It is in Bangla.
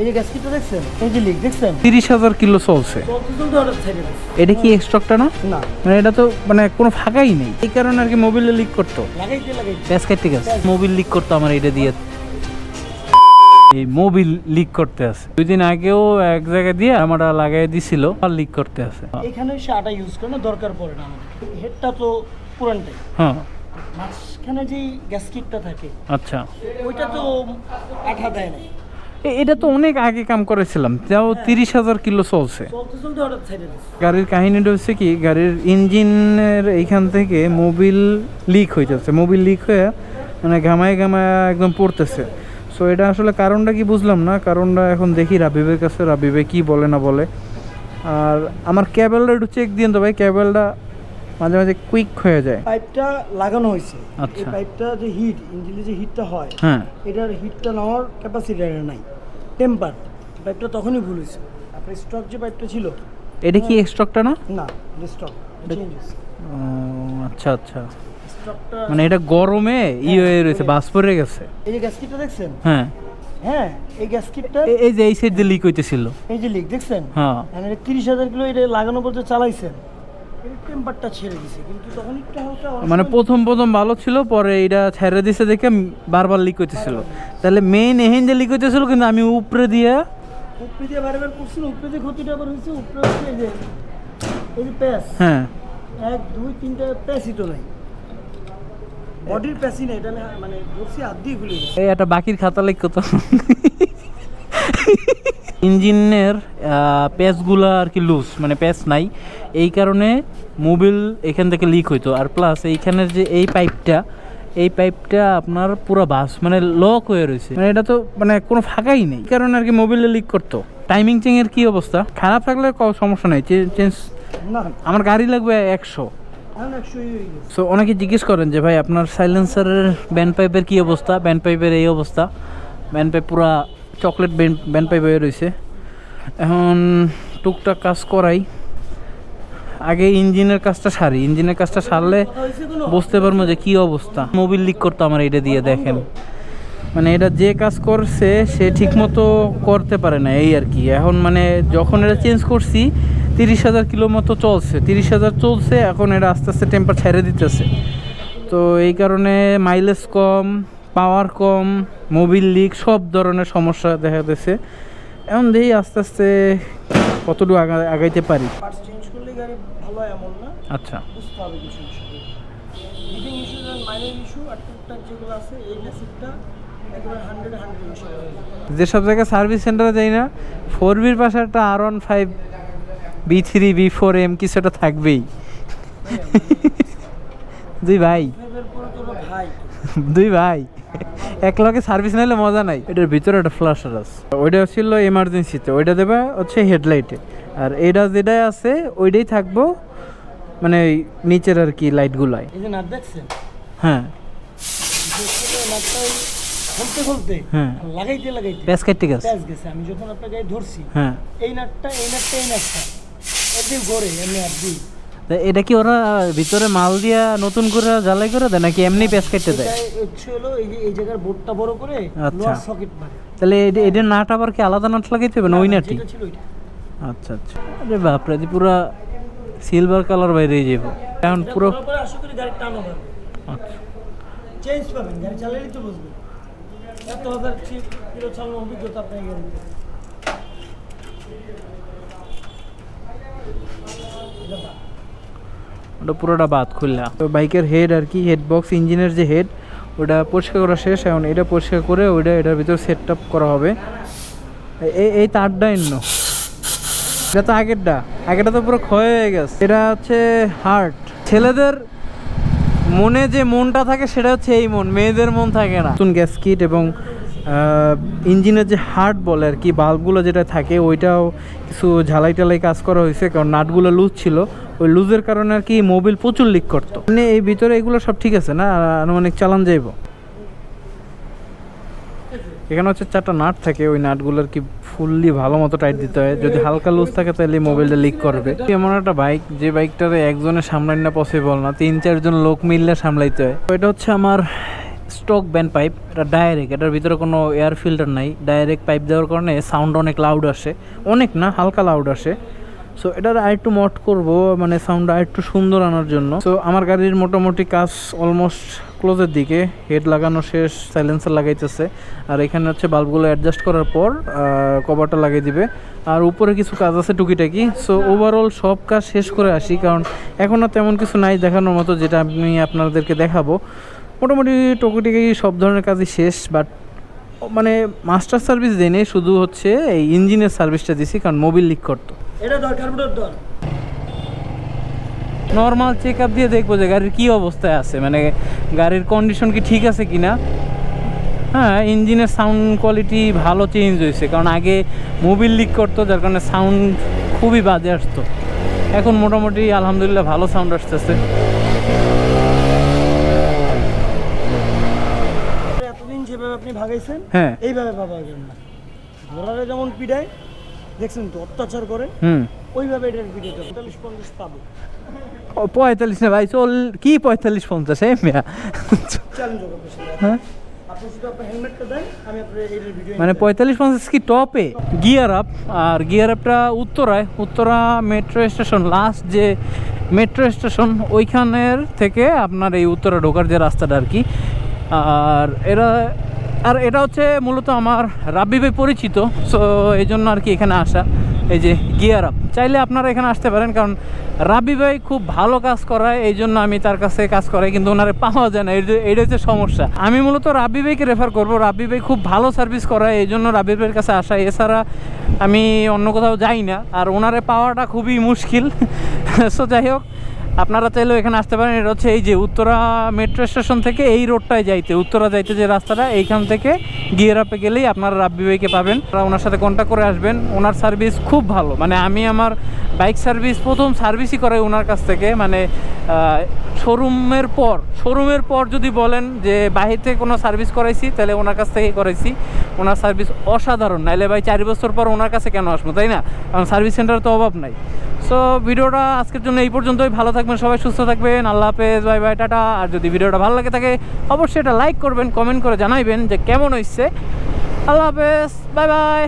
এই যে গ্যাসকিটটা দেখছেন? এই যে লিক দেখছেন? তিরিশ হাজার কিলো চলছে। এটা কি স্টকটা না? না। মানে এটা তো মানে কোনো ফাঁকাই নেই। এই কারণে আর কি মোবিলে লিক করতো। প্যাস মোবিল লিক করতো আমার এটা দিয়ে। এই মোবিল লিক করতে আছে। দুই দিন আগেও এক জায়গায় দিয়ে আমরা লাগাই দিছিল আর লিক করতে আছে। এখানে সে আটা ইউজ করে না দরকার পড়ে না আমাদের হেডটা তো পুরানটাই হ্যাঁ। মাঝখানে যেই গ্যাসকিটটা থাকে আচ্ছা। ওইটা তো আঠা দেয় না। এ- এটা তো অনেক আগে কাম করেছিলাম তাও তিরিশ হাজার কিলো চলছে। গাড়ির কাহিনীটা হচ্ছে কি গাড়ির ইঞ্জিনের এইখান থেকে মোবিল লিক হয়ে যাচ্ছে। মোবিল লিক হয়ে মানে ঘামায় ঘামায় একদম পড়তেছে। সো এটা আসলে কারণটা কি বুঝলাম না কারণটা এখন দেখি রাবিবের কাছে রাবিবে কি বলে না বলে। আর আমার ক্যাবেলটা একটু চেক দিন তো ভাই ক্যাবেলটা মাঝে মাঝে কুইক হয়ে যায়। পাইপটা লাগানো হয়েছে। এই আচ্ছা। পাইপটা যে হিট ইঞ্জিনে যে হিটটা হয় হ্যাঁ। এটার হিটটা নেওয়ার ক্যাপাসিটি নাই। টেম্পার পাইপটা তখনই ভুল হয়েছে। আপনার স্টক যে পাইপটা ছিল এটা কি স্টকটা না? না স্টক আচ্ছা আচ্ছা। মানে এটা গরমে ই হয়ে রয়েছে বাস পড়ে গেছে। এই যে গ্যাসকিটটা দেখছেন? হ্যাঁ। হ্যাঁ এই গ্যাসকিটটা এই যে এই সাইড দিয়ে লিক হইতেছিল। এই যে লিক দেখছেন? হ্যাঁ। মানে তিরিশ হাজার কিলো এটা লাগানো বলতে চালাইছেন টেম্পারটা ছেড়ে দিছে কিন্তু তখন একটু হালকা মানে প্রথম প্রথম ভালো ছিল পরে এটা ছেড়ে দিছে দেখে বারবার লিক হইতেছিল। তাহলে মেইন এহেন যে লিক হইতেছিল কিন্তু আমি উপরে দিয়ে উপরে দিয়ে বারবার করছিল উপরে দিয়ে ক্ষতিটা আবার হয়েছে উপরে হচ্ছে এই যে এই যে প্যাস হ্যাঁ। এক দুই তিনটা প্যাসই তো নাই। বডির প্যাসই নাই এটা মানে ধরছি হাত দিয়ে গেছে। এই একটা বাকির খাতা লিক কত ইঞ্জিনের প্যাচগুলো আর কি লুজ মানে প্যাচ নাই। এই কারণে মোবিল এখান থেকে লিক হইতো। আর প্লাস এইখানের যে এই পাইপটা এই পাইপটা আপনার পুরো বাস মানে লক হয়ে রয়েছে। মানে এটা তো মানে কোনো ফাঁকাই নেই। এই কারণে আর কি মোবিলে লিক করতো। টাইমিং চেঞ্জের কি অবস্থা? খারাপ থাকলে সমস্যা নেই। চেঞ্জ আমার গাড়ি লাগবে একশো। সো অনেকে জিজ্ঞেস করেন যে ভাই আপনার সাইলেন্সারের ব্যান্ড পাইপের কী অবস্থা? ব্যান্ড পাইপের এই অবস্থা। ব্যান্ড পাইপ পুরা চকলেট ব্যান্ড পাইপ রয়েছে এখন টুকটাক কাজ করাই। আগে ইঞ্জিনের কাজটা সারি। ইঞ্জিনের কাজটা সারলে বুঝতে পারব যে কী অবস্থা। মোবিল লিক করতো আমার এটা দিয়ে, দেখেন। মানে এটা যে কাজ করছে, সে ঠিকমতো করতে পারে না, এই আর কি। এখন মানে যখন এটা চেঞ্জ করছি, তিরিশ হাজার কিলো মতো চলছে। তিরিশ হাজার চলছে, এখন এটা আস্তে আস্তে টেম্পার ছেড়ে দিতেছে। তো এই কারণে মাইলেজ কম পাওয়ার কম মোবিল লিক সব ধরনের সমস্যা দেখা দিচ্ছে এখন দেখি আস্তে আস্তে কতটুকু আগাইতে পারি। হয় এমন আচ্ছা। যেসব জায়গায় সার্ভিস সেন্টারে যাই না ফোর বির পাশে একটা R one five B three B four M কিছু একটা থাকবেই। ভাই। পরে তোর ভাই। দুই ভাই। এক লগে সার্ভিস নিলে মজা নাই। এটার ভিতরে একটা ফ্ল্যাশার আছে। ওইটা ছিল এমার্জেন্সিতে ওইটা দেবে হচ্ছে হেডলাইটে আর এটা যেটাই আছে ওইটাই থাকব মানে নিচের আর কি লাইটগুলাই এই যে নাট দেখছেন? হ্যাঁ। খুলতে খুলতে হ্যাঁ। লাগাইতে লাগাইতে প্যাস কাটতে গেছে। প্যাচ গেছে। আমি যখন আপনার গায়ে ধরছি হ্যাঁ। এই নাটটা এই নাটটা এই নাটটা। একদিন ঘরে এমনি আর এটা কি ওরা ভিতরে মাল দিয়া নতুন করে জ্বালাই করে দেয় নাকি এমনি প্যাস কেটে দেয়? হলো এই যে এই জায়গার বোর্ডটা বড় করে আচ্ছা। সকেট মারে। তাহলে এটা নাট আবার কি আলাদা নাট লাগাইতে হবে না ওই ওইটা। আচ্ছা আচ্ছা। আরে বাপরে দি পুরা সিলভার কালার বাইরে যাব এখন পুরো আশা করি গাড়ির টান হবে আচ্ছা। চেঞ্জ পাবেন গাড়ি চালালেই তো বুঝবেন এত হাজার কিলো চালানোর অভিজ্ঞতা আপনার গাড়িতে? ওটা পুরোটা বাদ খুললা। তো বাইকের হেড আর কি হেড বক্স ইঞ্জিনের যে হেড ওটা পরিষ্কার করা শেষ। এখন এটা পরিষ্কার করে ওইটা, এটার ভিতর সেট আপ করা হবে। এই এই তারটা এন্ন এটা তো আগেরটা। আগেরটা তো পুরো ক্ষয় হয়ে গেছে। এটা হচ্ছে হার্ট ছেলেদের মনে যে মনটা থাকে, সেটা হচ্ছে এই মন। মেয়েদের মন থাকে না। নতুন গ্যাস কিট এবং ইঞ্জিনের যে হার্ট বলে আর কি বাল্বগুলো যেটা থাকে, ওইটাও কিছু ঝালাই টালাই কাজ করা হয়েছে। কারণ নাটগুলো লুজ ছিল। ওই লুজের কারণে আর কি মোবিল প্রচুর লিক করতো। মানে এই ভিতরে এগুলো সব ঠিক আছে না? আনুমানিক চালান যাইব। এখানে হচ্ছে চারটা নাট থাকে, ওই নাটগুলো আর কি ফুললি ভালো মতো টাইট দিতে হয়। যদি হালকা লুজ থাকে তাহলে মোবাইলটা লিক করবে। এমন একটা বাইক যে বাইকটারে একজনে সামলাই না পসিবল না, তিন, চারজন লোক মিললে সামলাইতে হয়। তো এটা হচ্ছে আমার স্টক ব্যান্ড পাইপ এটা ডাইরেক্ট এটার ভিতরে কোনো এয়ার ফিল্টার নাই। ডাইরেক্ট পাইপ দেওয়ার কারণে সাউন্ড অনেক লাউড আসে। অনেক না, হালকা লাউড আসে। সো এটার আরেকটু মট করব মানে সাউন্ড আরেকটু সুন্দর আনার জন্য। সো আমার গাড়ির মোটামুটি কাজ অলমোস্ট ক্লোজের দিকে। হেড লাগানো শেষ সাইলেন্সার লাগাইতেছে। আর এখানে হচ্ছে বাল্বগুলো অ্যাডজাস্ট করার পর কভারটা লাগিয়ে দিবে। আর উপরে কিছু কাজ আছে টুকিটাকি। সো ওভারঅল সব কাজ শেষ করে আসি, কারণ এখনও তেমন কিছু নাই দেখানোর মতো, যেটা আমি আপনাদেরকে দেখাবো। মোটামুটি টুকিটাকি সব ধরনের কাজই শেষ বাট মানে মাস্টার সার্ভিস দেয়নি, শুধু হচ্ছে এই ইঞ্জিনের সার্ভিসটা দিছি, কারণ মোবিল লিক করতো। এটা দর কার্বোরেটর দর নর্মাল চেক আপ দিয়ে দেখব যে গাড়ির কী অবস্থায় আছে। মানে গাড়ির কন্ডিশন কি ঠিক আছে কি না হ্যাঁ ইঞ্জিনের সাউন্ড কোয়ালিটি ভালো চেঞ্জ হয়েছে। কারণ আগে মোবিল লিক করতো যার কারণে সাউন্ড খুবই বাজে আসতো। এখন মোটামুটি আলহামদুলিল্লাহ ভালো সাউন্ড আসতেছে। এতদিন যেভাবে আপনি ভাগাইছেন হ্যাঁ। এইভাবে না ঘোড়ারে যেমন পিডায় দেখছেন তো অত্যাচার করে? হুম। ওইভাবে এটার পিডে পঁয়তাল্লিশ পঞ্চাশ পাবো। পঁয়তাল্লিশ না ভাই চল কি পঁয়তাল্লিশ পঞ্চাশ এই মেয়া? চ্যালেঞ্জ হবে হ্যাঁ? মানে পঁয়তাল্লিশ পঞ্চাশ কি টপে? গিয়ার আপ আর গিয়ার আপটা উত্তরায়। উত্তরা মেট্রো স্টেশন লাস্ট যে মেট্রো স্টেশন ওইখানের থেকে আপনার এই উত্তরা ঢোকার যে রাস্তাটা আর কি। আর এরা আর এটা হচ্ছে মূলত আমার রাব্বি ভাই পরিচিত সো এই জন্য আর কি এখানে আসা, এই যে গিয়ার আপ চাইলে আপনারা এখানে আসতে পারেন, কারণ রাব্বি ভাই খুব ভালো কাজ করায় এই জন্য আমি তার কাছে কাজ করাই, কিন্তু ওনারে পাওয়া যায় না এইটা হচ্ছে সমস্যা। আমি মূলত রাব্বি ভাইকে রেফার করব, রাব্বি ভাই খুব ভালো সার্ভিস করায় এই জন্য রাব্বি ভাইয়ের কাছে আসা। এছাড়া আমি অন্য কোথাও যাই না, আর ওনারে পাওয়াটা খুবই মুশকিল সো যাই হোক আপনারা চাইলেও এখানে আসতে পারেন। এটা হচ্ছে এই যে উত্তরা মেট্রো স্টেশন থেকে এই রোডটায় যাইতে, উত্তরা যাইতে যে রাস্তাটা, এইখান থেকে গিয়ার আপে গেলেই আপনারা রাব্বি ভাইকে পাবেন। আপনারা ওনার সাথে কন্ট্যাক্ট করে আসবেন। ওনার সার্ভিস খুব ভালো। মানে আমি আমার বাইক সার্ভিস প্রথম সার্ভিসই করাই ওনার কাছ থেকে। মানে শোরুমের পর শোরুমের পর যদি বলেন যে বাহির থেকে কোনো সার্ভিস করাইছি, তাহলে ওনার কাছ থেকেই করাইছি। ওনার সার্ভিস অসাধারণ। নাইলে ভাই চার বছর পর ওনার কাছে কেন আসব, তাই না? কারণ সার্ভিস সেন্টার তো অভাব নাই। সো ভিডিওটা আজকের জন্য এই পর্যন্তই। ভালো থাকবেন, সবাই সুস্থ থাকবেন। আল্লাহ হাফেজ, বাই বাই, টাটা। আর যদি ভিডিওটা ভালো লাগে থাকে, অবশ্যই এটা লাইক করবেন, কমেন্ট করে জানাইবেন যে কেমন হয়েছে আল্লাহ হাফেজ, বাই বাই।